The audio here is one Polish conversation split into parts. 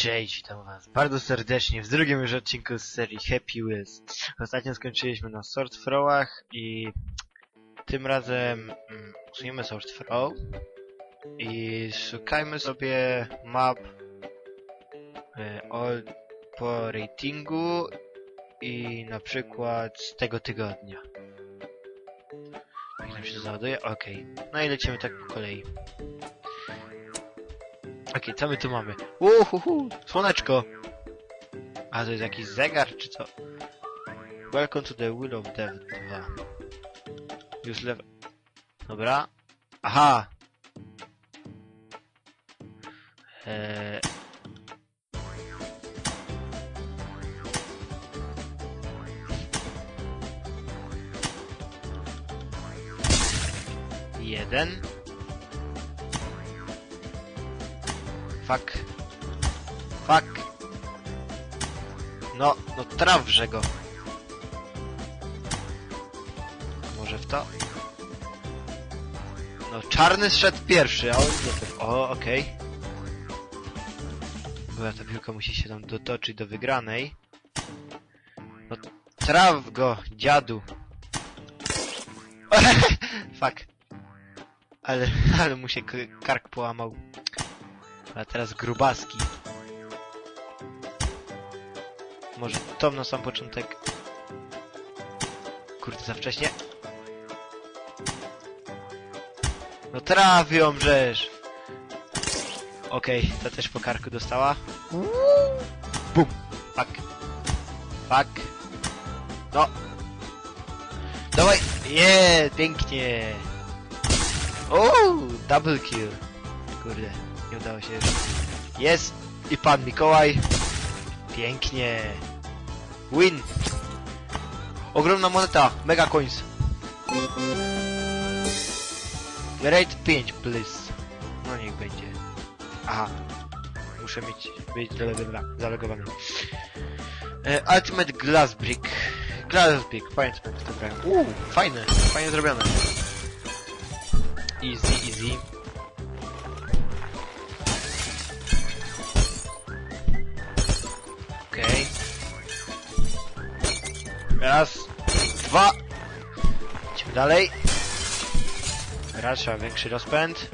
Cześć, witam was bardzo serdecznie w drugim już odcinku z serii Happy Wheels. Ostatnio skończyliśmy na Sword Throwach i tym razem mm, usuniemy Sword Throw i szukajmy sobie map e, all po ratingu i na przykład z tego tygodnia. Jak nam się załaduje? Okej. No i lecimy tak po kolei. Okej, co my tu mamy? Uhuhu, słoneczko! A to jest jakiś zegar, czy co? Welcome to the Wheel of Death 2. Już. Dobra. Aha! Eee... Jeden. Fuck. Fuck. No, no trawże go. Może w to? No, czarny zszedł pierwszy, a on O, okej. Dobra, ta piłka musi się tam dotoczyć do wygranej. No, traw go, dziadu. Fuck. Ale, ale mu się kark połamał. A teraz grubaski. Może to na sam początek. Kurde, za wcześnie. No trafią, żeż! Okej, to też po karku dostała. Bum! Fuck. Fuck. No. Dawaj! Yeah, pięknie! Uuu, double kill. Kurde, nie udało się. Jest! I pan Mikołaj. Pięknie. Win! Ogromna moneta. Mega coins. Rate 5, please. No niech będzie. Aha. Muszę mieć być zale- zalegowany. E, Ultimate Glass Brick. Glass Brick, to. Uuu, fajne, fajnie zrobione. Easy, easy. Raz, dwa. Idziemy dalej. Raz, trzeba większy rozpęd.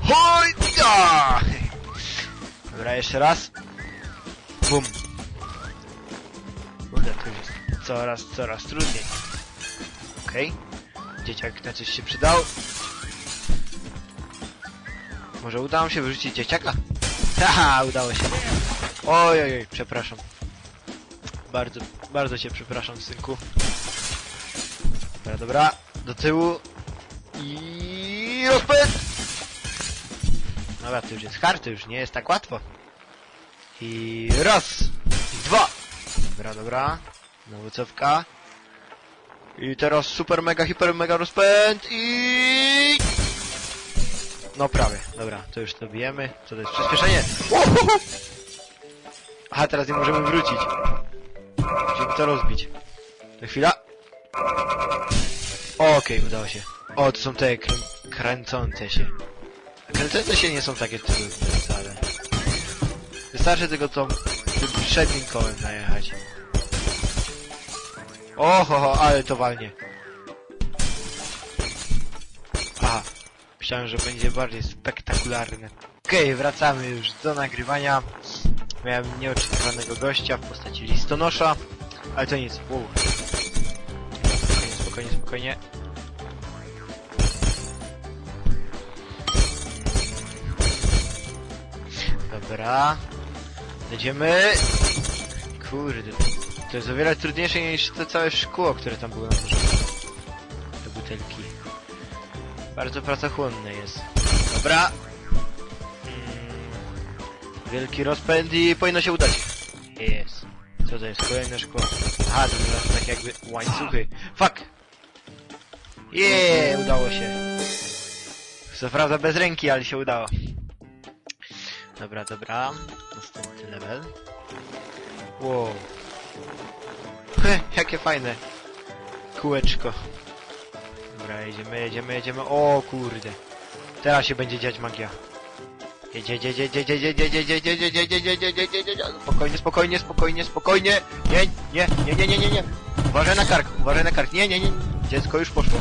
Hoj! Dobra, jeszcze raz. Bum. Kurde, to jest coraz, coraz trudniej. Okej. Dzieciak na coś się przydał. Może uda nam się wyrzucić dzieciaka? Haha, udało się. Oj, oj, oj, przepraszam. Bardzo, bardzo cię przepraszam, synku. Dobra, dobra, do tyłu. I rozpęd! Dobra, to już jest hard, to już nie jest tak łatwo. I raz, i dwa. Dobra, dobra. Znowu cofka. I teraz super mega, hiper mega rozpęd i... No prawie, dobra, to już to bijemy. Co to jest? Przyspieszenie! Aha, teraz nie możemy wrócić. Musimy to rozbić. To chwila. Okej, udało się. O, to są te krę kręcące się. Kręcące się nie są takie trudne wcale. Wystarczy tylko tą tym przednim kołem najechać. Oho, ale to walnie. Aha, myślałem, że będzie bardziej spektakularne. Okej, wracamy już do nagrywania. Miałem nieoczekiwanego gościa w postaci listonosza, ale to nic. Wow. Spokojnie, spokojnie, spokojnie. Dobra. Jedziemy. Kurde. To jest o wiele trudniejsze niż to całe szkło, które tam było na górze. Te butelki. Bardzo pracochłonne jest. Dobra. Wielki rozpęd i powinno się udać. Jest. Co to jest? Kolejne szkło. Aha, to są tak jakby łańcuchy. Fuck! Jeee, udało się. Co prawda bez ręki, ale się udało. Dobra, dobra. Następny level. Wow. Heh, jakie fajne. Kółeczko. Dobra, jedziemy, jedziemy, jedziemy. O kurde. Teraz się będzie dziać magia. Jedź, jedź, jedź, jedź, jedź, jedź, jedź, jedź, jedź, jedź, jedź, jedź. Spokojnie, spokojnie, spokojnie, spokojnie. Nie, nie, nie, nie, nie, nie, nie. Uważaj na kark, uważaj na kark. Nie, nie, nie. Dziecko już poszło.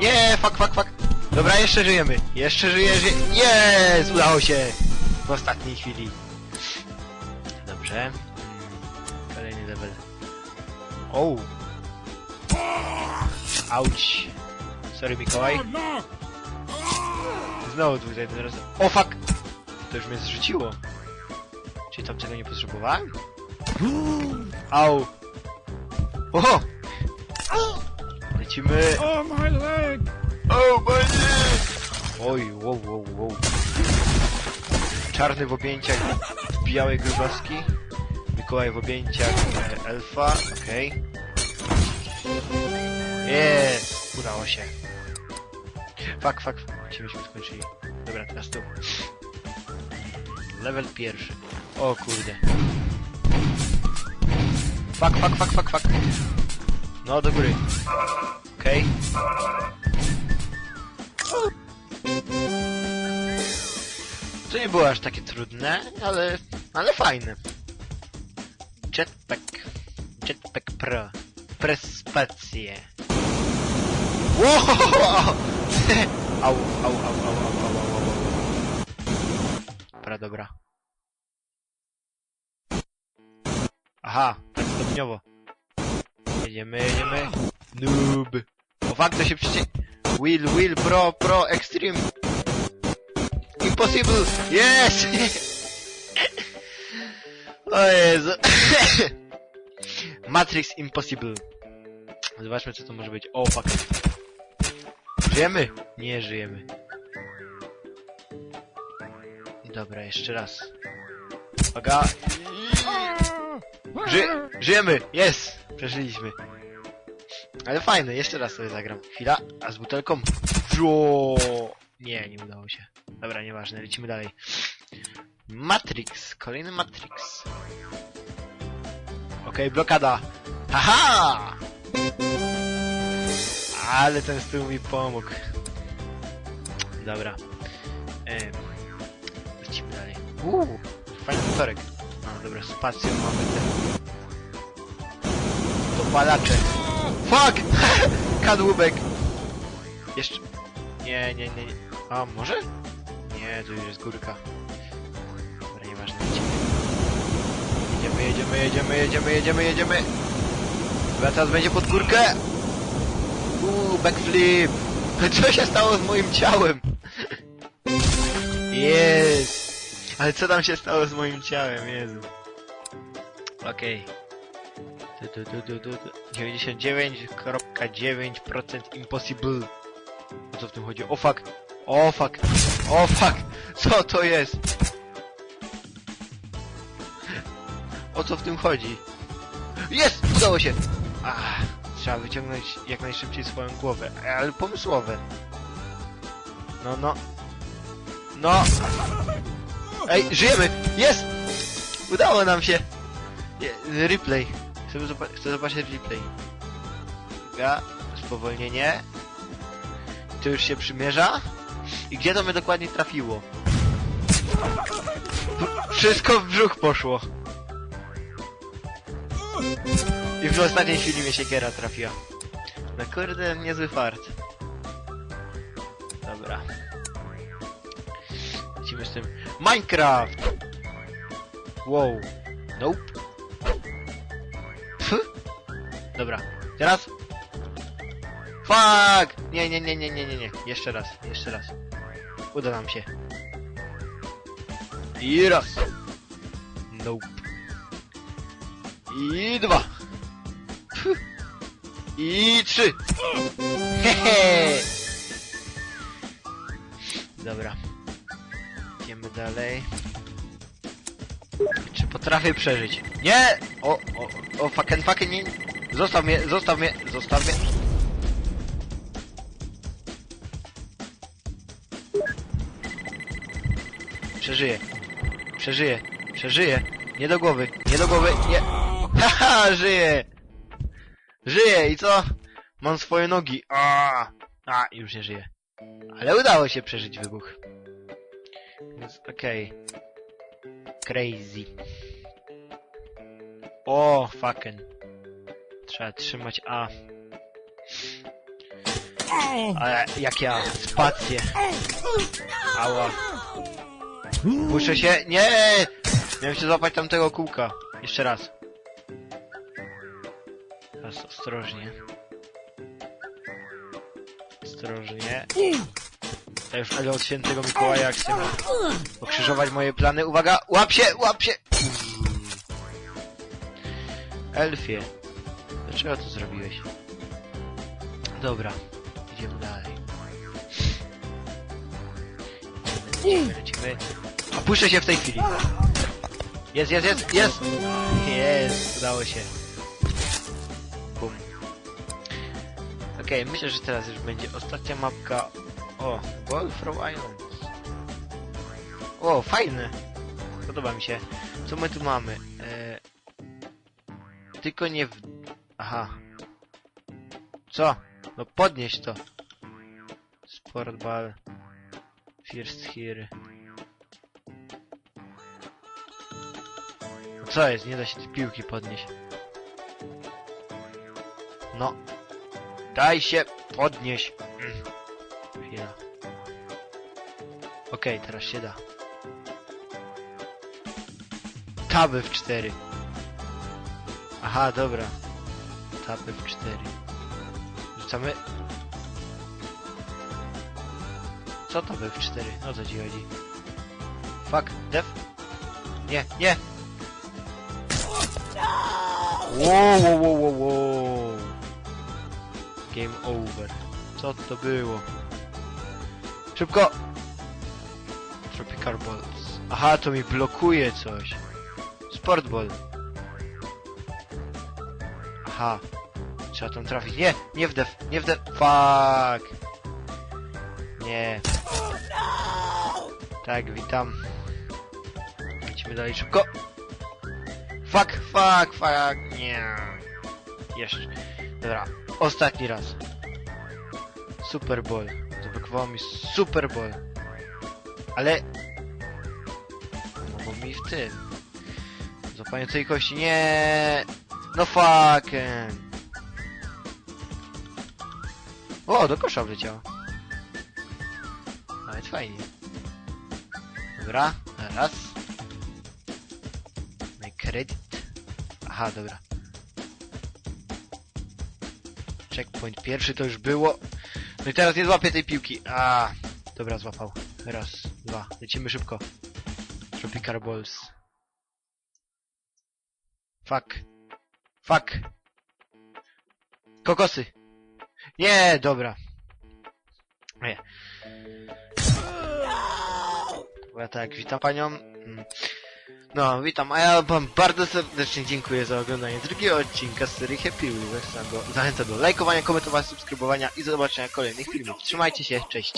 Nie, fuck, fuck, fuck. Dobra, jeszcze żyjemy. Jeszcze żyje, żyje. Jest! Udało się. W ostatniej chwili. Dobrze. Kolejny level. O! Auć. Sorry, Mikołaj. Znowu tu jeden raz. O fuck! To już mnie zrzuciło. Czyli tam tego nie potrzebowałem? Au! Oho! Lecimy! Oh, my leg! O, będzie! Oj, wow, wow, wow. Czarny w objęciach białej grubaski. Mikołaj w objęciach elfa, okej. Jest! Udało się. Fuck, fuck, ci byśmy skończyli. Dobra, teraz tu. Level pierwszy. O kurde. Fuck, fuck, fuck, fuck, fuck. No, do góry. Okej. Okay. To nie było aż takie trudne, ale... ale fajne. Jetpack. Jetpack Pro. Prespacje. Wow! au, au, au, au, au, au. Dobra. Aha, tak stopniowo. Jedziemy, jedziemy. Noob. O fakt, to się przecie... Will, will, pro, pro, extreme. Impossible! Yes! o Jezu. Matrix Impossible. Zobaczmy, co to może być. O, fuck. Żyjemy? Nie żyjemy. Dobra, jeszcze raz. Uwaga. Ży żyjemy! Jest! Przeżyliśmy. Ale fajne, jeszcze raz sobie zagram. Chwila, a z butelką. Nie, nie udało się. Dobra, nieważne, lecimy dalej. Matrix, kolejny Matrix. Okej, blokada. Haha! Ale ten stół mi pomógł. Dobra. Ehm. Uuu, fajny motorek. No dobra, spacją mamy te... Dopalacze. Fuck! Kadłubek! Jeszcze... Nie, nie, nie, nie. A, może? Nie, tu już jest górka. Dobra, nieważne, lecimy. Jedziemy, jedziemy, jedziemy, jedziemy, jedziemy! Chyba teraz będzie pod górkę! Uuu, backflip! Co się stało z moim ciałem? Jest! Ale co tam się stało z moim ciałem, Jezu? Okej. Tu, tu, tu, tu, tu, tu. 99,9% impossible. O co w tym chodzi? O fuck! O fuck! O fuck! Co to jest? O co w tym chodzi? Jest! Udało się! Ach, trzeba wyciągnąć jak najszybciej swoją głowę. Ale pomysłowe. No, no. No! Ej, żyjemy! Jest! Udało nam się! Je, replay. Chcę, chcę zobaczyć replay. Uwaga, spowolnienie. To już się przymierza. I gdzie to mnie dokładnie trafiło? Wszystko w brzuch poszło. I w ostatniej chwili mnie siekiera trafiła. No kurde, niezły fart. Dobra. Lecimy z tym. Minecraft! Wow. Nope. Pff. Dobra. Teraz. Fuck! Nie, nie, nie, nie, nie, nie, nie. Jeszcze raz, jeszcze raz. Uda nam się. I raz. Nope. I dwa. Pff. I trzy. Hehe. Dobra. Dalej. Czy potrafię przeżyć? Nie! O, o, o, fucking, fucking, nie. Zostaw mnie, zostaw mnie, zostaw mnie. Przeżyję. Przeżyję. Przeżyję. Nie do głowy. Nie do głowy. Nie. Haha, żyję. Żyję i co? Mam swoje nogi. A, a już nie żyję. Ale udało się przeżyć wybuch. Więc okej. Crazy. O, fucking. Trzeba trzymać A. Ale jak ja, spację. Ała. Puszczę się, nie! Miałem się złapać tamtego kółka. Jeszcze raz. Teraz ostrożnie. Ostrożnie. Ja ale od świętego Mikołaja chcę pokrzyżować moje plany. Uwaga! Łap się! Łap się! Elfie. Dlaczego to zrobiłeś? Dobra. Idziemy dalej. Lecimy, lecimy. A puszczę się w tej chwili. Jest, jest, jest, jest! Jest, udało się. Bum. Okej, myślę, że teraz już będzie ostatnia mapka. O, Wolfrow Islands. O, fajne. Podoba mi się. Co my tu mamy? E... Tylko nie w... Aha. Co? No podnieś to. Sportball. First here. Co jest? Nie da się piłki podnieść. No. Daj się podnieść. Mm. Okej, teraz się da. Taby w 4. Aha, dobra. Taby w 4. Rzucamy. Co taby w 4? O co ci chodzi? Fuck, def. Nie, nie! Wow, wow, wow, wow, wow. Game over. Co to było? Szybko! Tropical Balls. Aha, to mi blokuje coś. Sportball. Aha. Trzeba tam trafić. Nie! Nie w def! Nie w def! Fuck! Nie. Tak, witam. Idźmy dalej szybko. Fuck, fuck, fuck. Nie. Jeszcze. Dobra. Ostatni raz. Super Bowl. Zablokowało mi Super Bowl. Ale... Mogło mi w tym. Złapanie tej kości. Nie. No fucking. O, do kosza wleciało. Nawet fajnie. Dobra, raz. No i kredyt. Aha, dobra. Checkpoint pierwszy to już było. No i teraz nie złapię tej piłki. A, dobra, złapał. Raz, dwa. Lecimy szybko. Tropical Balls. Fuck. Fuck. Kokosy. Nie, dobra. Nie. Ja tak, witam panią. Mm. No, witam, a ja wam bardzo serdecznie dziękuję za oglądanie drugiego odcinka z serii Happy Wheels. Zachęcam do lajkowania, komentowania, subskrybowania i zobaczenia kolejnych filmów. Trzymajcie się, cześć.